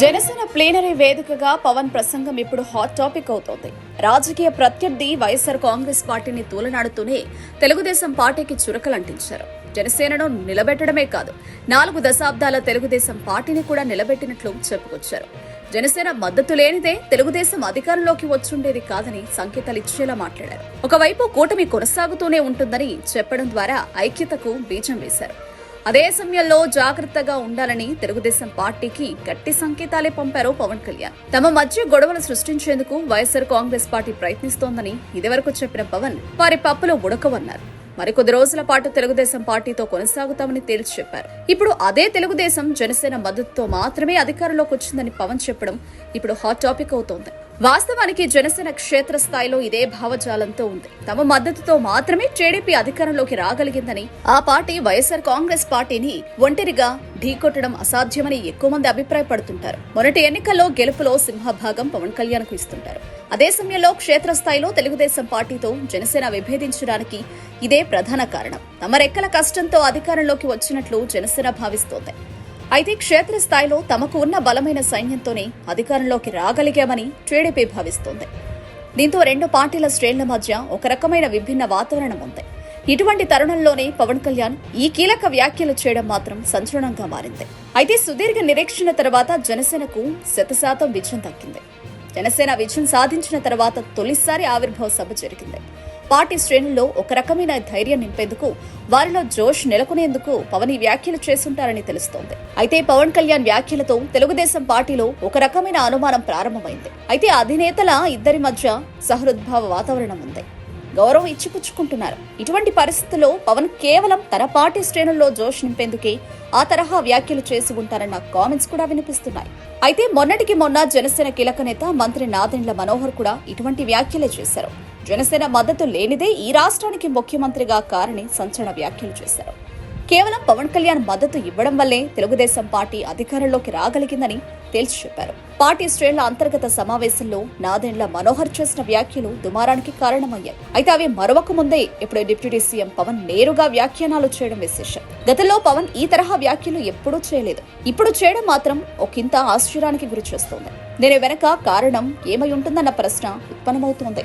Janasena plenary వేదికగా పవన్ ప్రసంగం ఇప్పుడు హాట్ టాపిక్ అవుతోంది. రాజకీయ ప్రత్యర్థి వైఎస్ఆర్ కాంగ్రెస్ పార్టీని తూలనాడుతూనే తెలుగుదేశం పార్టీకి చురకలంటించారు. జనసేనను నిలబెట్టడమే కాదు నాలుగు దశాబ్దాల తెలుగుదేశం పార్టీని కూడా నిలబెట్టినట్లు చెప్పుకొచ్చారు. జనసేన మద్దతు లేనిదే తెలుగుదేశం అధికారంలోకి వచ్చుండేది కాదని సంకేతాలు ఇచ్చేలా మాట్లాడారు. ఒకవైపు కూటమి కొనసాగుతూనే ఉంటుందని చెప్పడం ద్వారా ఐక్యతకు బీజం వేశారు. అదే సమయంలో జాగ్రత్తగా ఉండాలని తెలుగుదేశం పార్టీకి గట్టి సంకేతాలే పంపారు పవన్ కళ్యాణ్. తమ మధ్య గొడవలు సృష్టించేందుకు వైఎస్ఆర్ కాంగ్రెస్ పార్టీ ప్రయత్నిస్తోందని ఇదివరకు చెప్పిన పవన్ వారి పప్పులో ఉడకవన్నారు. మరికొద్ది రోజుల పాటు తెలుగుదేశం పార్టీతో కొనసాగుతామని తేల్చి చెప్పారు. ఇప్పుడు అదే తెలుగుదేశం జనసేన మద్దతుతో మాత్రమే అధికారంలోకి వచ్చిందని పవన్ చెప్పడం ఇప్పుడు హాట్ టాపిక్ అవుతోంది. వాస్తవానికి జనసేన క్షేత్రస్థాయిలో ఇదే భావజాలంతో ఉంది. తమ మద్దతుతో మాత్రమే టీడీపీ అధికారంలోకి రాగలిగిందని ఆ పార్టీ వైఎస్ఆర్ కాంగ్రెస్ పార్టీని ఒంటరిగా ఢీకొట్టడం అసాధ్యమని ఎక్కువ మంది అభిప్రాయపడుతుంటారు. మొన్నటి ఎన్నికల్లో గెలుపులో సింహభాగం పవన్ కళ్యాణ్కు ఇస్తుంటారు. అదే సమయంలో క్షేత్రస్థాయిలో తెలుగుదేశం పార్టీతో జనసేన విభేదించడానికి ఇదే ప్రధాన కారణం. తమ రెక్కల కష్టంతో అధికారంలోకి వచ్చినట్లు జనసేన భావిస్తోంది. అయితే క్షేత్రస్థాయిలో తమకు ఉన్న బలమైన సైన్యంతోనే అధికారంలోకి రాగలిగామని టీడీపీ భావిస్తోంది. దీంతో రెండు పార్టీల శ్రేణుల మధ్య ఒక రకమైన విభిన్న వాతావరణం ఉంది. ఇటువంటి తరుణంలోనే పవన్ కళ్యాణ్ ఈ కీలక వ్యాఖ్యలు చేయడం మాత్రం సంచలనంగా మారింది. అయితే సుదీర్ఘ నిరీక్షణ తర్వాత జనసేనకు శతశాతం విజయం దక్కింది. జనసేన విజయం సాధించిన తర్వాత తొలిసారి ఆవిర్భావ సభ జరిగింది. పార్టీ శ్రేణుల్లో ఒక రకమైన ధైర్యం నింపేందుకు వారిలో జోష్ నెలకొనేందుకు పవన్ ఈ వ్యాఖ్యలు చేస్తుంటారని తెలుస్తోంది. అయితే పవన్ కళ్యాణ్ వ్యాఖ్యలతో తెలుగుదేశం పార్టీలో ఒక రకమైన అనుమానం ప్రారంభమైంది. అయితే అధినేతల ఇద్దరి మధ్య సహృద్భావ వాతావరణం ఉంది. గౌరవం ఇచ్చిపుచ్చుకుంటున్నారు. ఇటువంటి పరిస్థితుల్లో పవన్ కేవలం తన పార్టీ శ్రేణుల్లో జోష్ నింపేందుకే ఆ తరహా వ్యాఖ్యలు చేసి ఉంటారన్న కామెంట్స్ కూడా వినిపిస్తున్నాయి. అయితే మొన్నటికి మొన్న జనసేన కీలక నేత మంత్రి నాదెండ్ల మనోహర్ కూడా ఇటువంటి వ్యాఖ్యలే చేశారు. జనసేన మద్దతు లేనిదే ఈ రాష్ట్రానికి ముఖ్యమంత్రిగా కారని సంచలన వ్యాఖ్యలు చేశారు. కేవలం పవన్ కళ్యాణ్ మద్దతు ఇవ్వడం వల్లే తెలుగుదేశం పార్టీ అధికారంలోకి రాగలిగిందని తేల్చి చెప్పారు. పార్టీ శ్రేణుల అంతర్గత సమావేశంలో నాదెండ్ల మనోహర్ చేసిన వ్యాఖ్యలు దుమారానికి కారణమయ్యాయి. అయితే అవి మరొక ముందే ఇప్పుడు డిప్యూటీ సీఎం పవన్ నేరుగా వ్యాఖ్యానాలు చేయడం విశేషం. గతంలో పవన్ ఈ తరహా వ్యాఖ్యలు ఎప్పుడూ చేయలేదు. ఇప్పుడు చేయడం మాత్రం ఒకంత ఆశ్చర్యానికి గురి చేస్తోంది. దీని వెనక కారణం ఏమై ఉంటుందన్న ప్రశ్న ఉత్పన్నమవుతోంది.